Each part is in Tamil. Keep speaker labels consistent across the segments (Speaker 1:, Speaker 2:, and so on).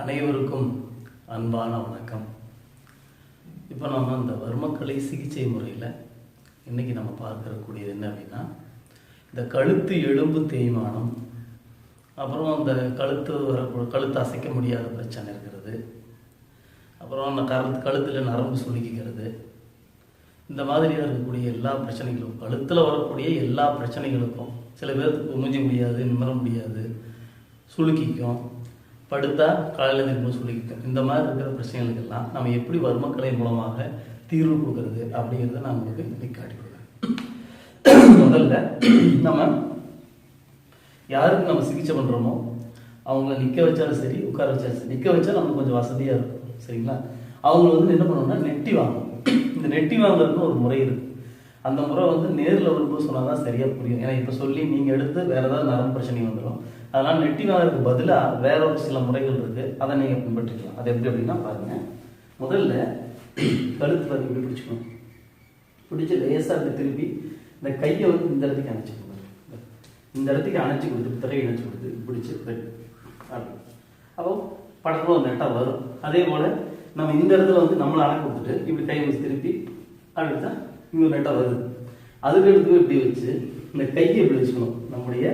Speaker 1: அனைவருக்கும் அன்பான வணக்கம். இப்போ நம்ம இந்த வர்மக்கலை சிகிச்சை முறையில் இன்றைக்கி நம்ம பார்க்கக்கூடியது என்ன அப்படின்னா இந்த கழுத்து எலும்பு தேய்மானம் அப்புறம் அந்த கழுத்து வர கழுத்து அசைக்க முடியாத பிரச்சனை இருக்கிறது. அப்புறம் அந்த கரு கழுத்தில் நரம்பு சுருக்கிக்கிறது இந்த மாதிரியாக இருக்கக்கூடிய எல்லா பிரச்சனைகளும் கழுத்தில் வரக்கூடிய எல்லா பிரச்சனைகளுக்கும் சில பேருக்கு உமிஞ்ச முடியாது நிமிர முடியாது சுளுக்கிக்கும் படுத்தா காலையில் திரும்ப சொல்லிக்கிட்டோம் இந்த மாதிரி இருக்கிற பிரச்சனைகளுக்கெல்லாம் நம்ம எப்படி வர்மக்கலை மூலமாக தீர்வு கொடுக்கறது அப்படிங்கிறத நான் உங்களுக்கு இன்னைக்கு காட்டி கொடுக்குறேன். முதல்ல நம்ம யாருக்கு நம்ம சிகிச்சை பண்ணுறோமோ அவங்கள நிற்க வச்சாலும் சரி உட்கார வச்சாலும் சரி நிற்க வச்சா நமக்கு கொஞ்சம் வசதியாக இருக்கும் சரிங்களா? அவங்க வந்து என்ன பண்ணணும்னா நெட்டி வாங்கணும். இந்த நெட்டி வாங்குறதுன்னு ஒரு முறை இருக்குது அந்த முறை வந்து நேரில் வரும்போது சொன்னால் தான் சரியாக புரியும். ஏன்னா இப்போ சொல்லி நீங்கள் எடுத்து வேறு ஏதாவது நரம்பு பிரச்சனை வந்துடும் அதனால் நெட்டி பதிலாக வேற ஒரு சில முறைகள் இருக்குது அதை நீங்கள் பின்பற்றிக்கலாம். அது எப்படி அப்படின்னா பாருங்கள் முதல்ல கழுத்து வந்து இப்படி பிடிச்சிக்கணும்? பிடிச்சி லேசாக அப்படி திருப்பி இந்த கையை வந்து இந்த இடத்துக்கு அணைச்சி கொடுக்கணும் இந்த இடத்துக்கு அணைச்சி கொடுத்து திரையை அணைச்சி கொடுத்து பிடிச்சி அப்படி. அப்போ படத்தில் ஒரு நெட்டாக வரும். அதே போல் நம்ம இந்த இடத்துல வந்து நம்மளை அணை கொடுத்துட்டு இப்படி கை வச்சு திருப்பி அப்படித்தான் இங்கே நெட்டாக வருது. அதுக்கு எடுத்து இப்படி வச்சு இந்த கையை இப்படி வச்சுக்கணும்? நம்முடைய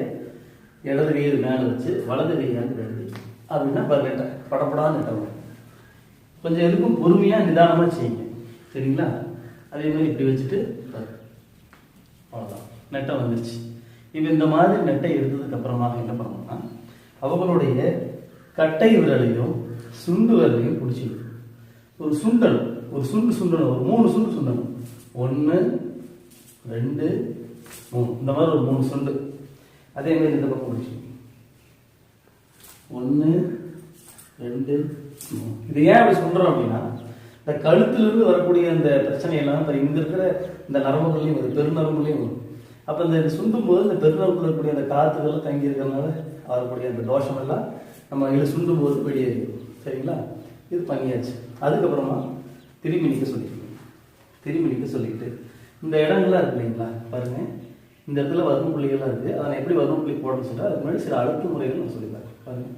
Speaker 1: இடது கையை மேலே வச்சு வலது கையாண்டு வருது அப்படின்னா பாரு நெட்டை படப்படாத நெட்டை வரும் கொஞ்சம் எதுக்கும் பொறுமையாக நிதானமாக செய்யுங்க. சரிங்களா? அதே மாதிரி இப்படி வச்சுட்டு அவ்வளோதான் நெட்டை வந்துருச்சு. இப்போ இந்த மாதிரி நெட்டை எடுத்ததுக்கு அப்புறமாக என்ன பண்ணணும்னா அவங்களுடைய கட்டை விரலையும் சுண்டு விரலையும் பிடிச்சிடும் ஒரு சுண்டணும் ஒரு சுண்டு சுண்டணும். ஒரு மூணு சுண்டு சுண்டணும். ஒன்று ரெண்டு மூணு. இந்த மாதிரி ஒரு மூணு சுண்டு. அதே மாதிரி இந்த பக்கம் முடிச்சு. ஒன்று ரெண்டு மூணு. இது ஏன் அப்படி சொல்கிறோம் அப்படின்னா இந்த கழுத்திலிருந்து வரக்கூடிய அந்த பிரச்சனையெல்லாம் இப்போ இங்கே இருக்கிற இந்த நரம்புகள்லையும் வரும் பெருநரம்புலையும் வரும். அப்போ இந்த சுண்டும் போது இந்த பெருநரம்புல இருக்கக்கூடிய அந்த காற்றுகள்லாம் தங்கி இருக்கிறதுனால வரக்கூடிய அந்த தோஷம் எல்லாம் நம்ம இதில் சுண்டும் போது வெளியே சரிங்களா? இது பண்ணியாச்சு. அதுக்கப்புறமா திரும்பி நிற்க சொல்லிக்கணும் திரும்பி நிற்க சொல்லிக்கிட்டு இந்த இடங்கள்லாம் இருக்கு இல்லைங்களா? பாருங்கள் இந்த இடத்துல வரும் புள்ளிகள்லாம் இருக்குது. அதை நான் எப்படி வரும் புள்ளி போடணும்னு சொல்லிட்டு அதுக்கு முன்னாடி சில அழுத்த முறைகள் நான் சொல்லியிருந்தேன். பாருங்கள்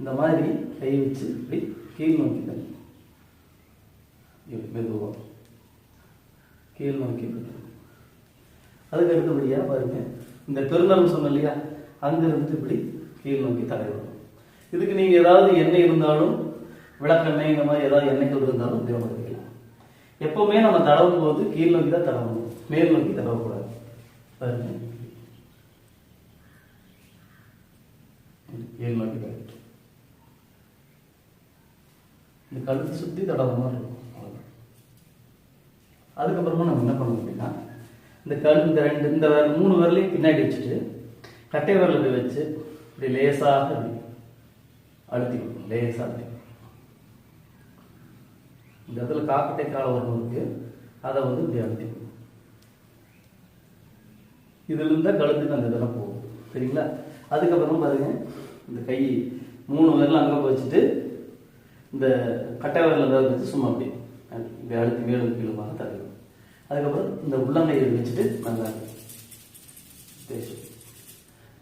Speaker 1: இந்த மாதிரி கை வச்சு இப்படி கீழ் நோக்கி தள்ளி. இப்படி கீழ் நோக்கி அதுக்கு அடுத்தபடியாக பாருங்கள் இந்த பெருநலம் சொன்னோம் இல்லையா? அங்கிருந்து இப்படி கீழ் நோக்கி தலைவரும் இதுக்கு நீங்கள் ஏதாவது எண்ணெய் இருந்தாலும் விளக்கெண்ணெய் இந்த மாதிரி ஏதாவது எண்ணெய்கள் இருந்தாலும் உபயோகப்படுத்திக்கலாம் எப்பவுமே நம்ம தடவும் போது கீழ் நோக்கி தான் தடவணும். மேல் நோக்கி தடவக்கூடாது. பாருங்க ஏழு நோக்கி இந்த கழுத்து சுற்றி தடவை மாதிரி இருக்கும். அவ்வளோதான் அதுக்கப்புறமா நம்ம என்ன பண்ணணும் அப்படின்னா இந்த கல் இந்த ரெண்டு இந்த மூணு விரலையும் பின்னாடி வச்சுட்டு கட்டை விரலை வச்சு இப்படி லேசாக அழுத்தி கொடுக்கணும். லேசாக அழுத்தி இந்த இடத்துல காக்கட்டை கால வரணும் இருக்கு அதை வந்து இப்படி அழுத்தி கொடுக்கணும். இதுல தான் கழுத்துக்கு அந்த இதெல்லாம் போகும். சரிங்களா? அதுக்கப்புறம் பாருங்க இந்த கை மூணு விரல் அங்கே வச்சுட்டு இந்த கட்டை விரல் ஏதாவது வச்சு சும்மா அப்படி இப்படி அழுத்தி மேலும் கீழுமாக தரணும் அதுக்கப்புறம் இந்த உள்ளங்கையை வச்சுட்டு நல்லா பேசும்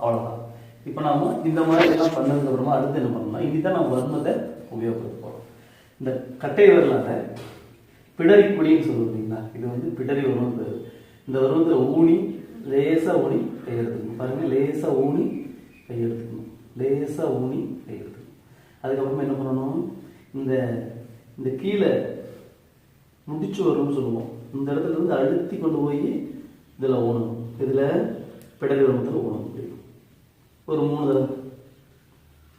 Speaker 1: அவ்வளோதான் இப்போ நாம இந்த மாதிரி எல்லாம் பண்ணதுக்கு அப்புறமா அடுத்து என்ன பண்ணணும்னா இனிதான் நம்ம வர்மத்தை உபயோகப்படுத்த போகிறோம் இந்த கட்டை விரலால பிடரி குழின்னு சொல்லுவோம் இல்லைங்களா இது வந்து பிடரி வரும் இந்த வருவத்தில் ஊனி லேசாக ஊனி கை எடுத்துக்கணும் பாருங்க லேசாக ஊனி கை எடுத்துக்கணும் லேசாக ஊனி கை எடுத்துக்கணும் அதுக்கப்புறமா என்ன பண்ணணும்? இந்த இந்த கீழே முடிச்சு வரும்னு சொல்லுவோம். இந்த இடத்துல இருந்து அழுத்தி கொண்டு போய் இதில் ஊனணும். இதில் பிடரி விரமத்தில் ஊனணும். முடியும் ஒரு மூணு தடவை.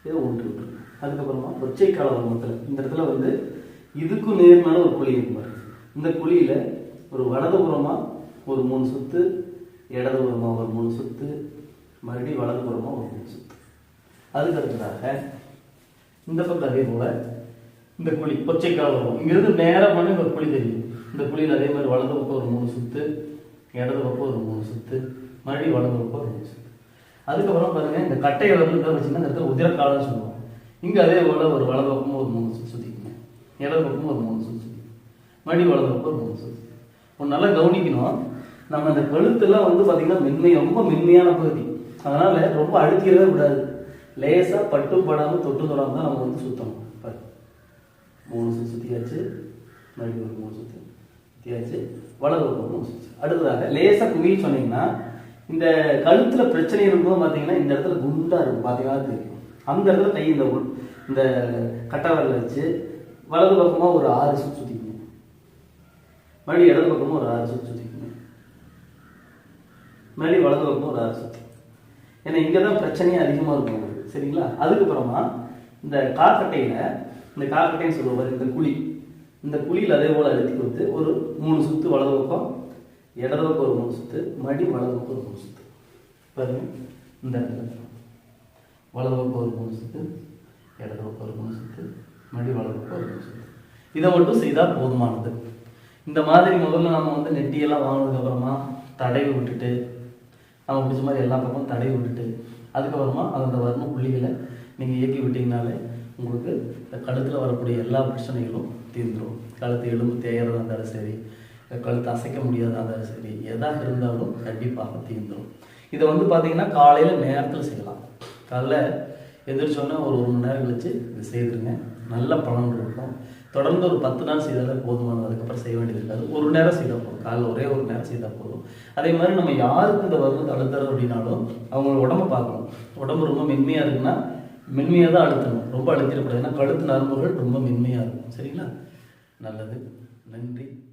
Speaker 1: இதை ஊன்று விட்டுருக்கோம் அதுக்கப்புறமா ஒற்றை கால வருமத்தில் இந்த இடத்துல வந்து இதுக்கும் நேர்மையான ஒரு குழி இருக்கும் இந்த குழியில் ஒரு வலதுபுறமா ஒரு மூணு சுத்து இடதுபுறமா ஒரு மூணு சுத்து மறுபடியும் வலதுபுறமா ஒரு மூணு சுத்து. அதுக்கு அடுத்ததாக இந்த பக்கம் அதே போல இந்த குழி கொச்சை வரும் இங்கிருந்து நேரம் பண்ணி ஒரு குழி தெரியும். இந்த குழியில் அதே மாதிரி வலது பக்கம் ஒரு மூணு சுத்து இடது பக்கம் ஒரு மூணு சுத்து மறுபடியும் வலது பக்கம் ஒரு மூணு சுத்து. அதுக்கப்புறம் பாருங்க இந்த கட்டையை வந்து வச்சுன்னா இந்த இடத்துல உதிரக்காலம்னு சொல்லுவோம் இங்க அதே போல ஒரு வலது பக்கமும் ஒரு மூணு சுத்து சுற்றிக்கோங்க இடது பக்கமும் ஒரு மூணு சுத்து சுத்திக்கங்க. மறுபடியும் வலது பக்கம் ஒரு மூணு சுத்து ஒன்று நல்லா கவனிக்கணும். நம்ம இந்த கழுத்துலாம் வந்து பார்த்தீங்கன்னா மென்மை ரொம்ப மென்மையான பகுதி. அதனால ரொம்ப அழுத்திடவே கூடாது. லேசா பட்டும் படாமல் தொட்டு தொடாம தான் நம்ம வந்து சுத்தணும். மூணு சுத்தியாச்சு. மறுபடியும் ஒரு மூணு சுற்றி சுத்தியாச்சு. வலது ஒரு மூணு சுற்றி அடுத்ததாக லேசாக குவின்னு சொன்னீங்கன்னா இந்த கழுத்தில் பிரச்சனை இருக்கும்போது பார்த்தீங்கன்னா இந்த இடத்துல குண்டாக இருக்கும். பார்த்தீங்கன்னா தெரியும் அந்த இடத்துல கை இந்த இந்த கட்டவரில் வச்சு வலது பக்கமாக ஒரு ஆறு சுற்றி சுற்றிக்கணும் மறுபடியும் இடது பக்கமாக ஒரு ஆறு சுற்றி சுற்றிக்கணும் முன்னாடி வலது பக்கம் ஒரு ஆறு சுற்றி ஏன்னா இங்கே தான் பிரச்சனையே அதிகமாக இருக்கும் உங்களுக்கு சரிங்களா? அதுக்கப்புறமா இந்த காக்கட்டையில் இந்த காக்கட்டைன்னு சொல்லுவார் இந்த குழி. இந்த குழியில் அதே போல் அழுத்தி கொடுத்து ஒரு மூணு சுற்று வலது பக்கம் இடது பக்கம் ஒரு மூணு சுற்று மடி வலது பக்கம் ஒரு மூணு சுற்று பாருங்க இந்த இடத்துல. வலது பக்கம் ஒரு மூணு சுற்று இடது பக்கம் ஒரு மூணு சுற்று மடி வலது பக்கம் ஒரு மூணு சுற்று இதை மட்டும் செய்தால் போதுமானது. இந்த மாதிரி முதல்ல நம்ம வந்து நெட்டியெல்லாம் வாங்கினதுக்கப்புறமா தடவி விட்டுட்டு நம்ம பிடிச்ச மாதிரி எல்லா பக்கமும் தடவி விட்டுட்டு அதுக்கப்புறமா அந்த வர்ண புள்ளிகளை நீங்கள் இயக்கி விட்டிங்கனாலே உங்களுக்கு இந்த கழுத்தில் வரக்கூடிய எல்லா பிரச்சனைகளும் தீர்ந்துடும் கழுத்து எலும்பு தேயறதா இருந்தாலும் சரி கழுத்து அசைக்க முடியாதா இருந்தாலும் சரி எதாக இருந்தாலும் கண்டிப்பாக தீர்ந்துடும் இதை வந்து பார்த்தீங்கன்னா காலையில் நேரத்தில் செய்யலாம். காலைல எந்திரிச்சோன்னே ஒரு ஒரு மணி நேரம் கழிச்சு இது செய்திருங்க. நல்ல பலன் இருக்கும் தொடர்ந்து ஒரு பத்து நாள் செய்தாலே போதுமானது அதுக்கப்புறம் செய்ய வேண்டியது இருக்காது. ஒரு நேரம் செய்தால் போதும். காலைல ஒரே ஒரு நேரம் செய்தால் போதும். அதே மாதிரி நம்ம யாருக்கு இந்த வருவது அழுத்தறது அப்படின்னாலும் அவங்களோட உடம்ப பார்க்கணும். உடம்பு ரொம்ப மென்மையாக இருக்குன்னா மென்மையாக தான் அழுத்தணும். ரொம்ப அழுத்திடக்கூடாது. ஏன்னா கழுத்து நரம்புகள் ரொம்ப மென்மையாக இருக்கும். சரிங்களா? நல்லது. நன்றி.